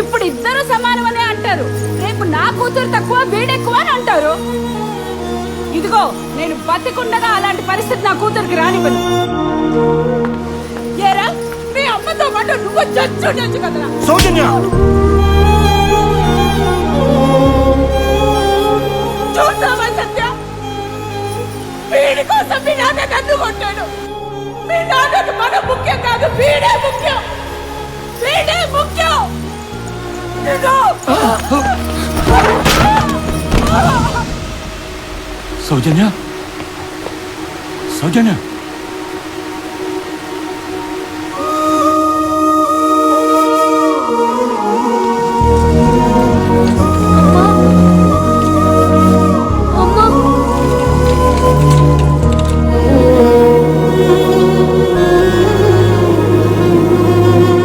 ఇప్పుడు ఇద్దరు సమానమనే అంటారు. రేపు నా కూతురు తక్కువ వీడెక్కువ అని అంటారు. ఇదిగో నేను బతికుండగా అలాంటి పరిస్థితి నా కూతురికి రానివ్వను. ఏరా మీ అమ్మతో పాటు నువ్వు చచ్చుండొచ్చు కదరా. సౌజన్య! చూసావా సత్య? వీడి కోసం మీ నాన్న నన్ను కొట్టాడు. సౌజన్య? సౌజన్య?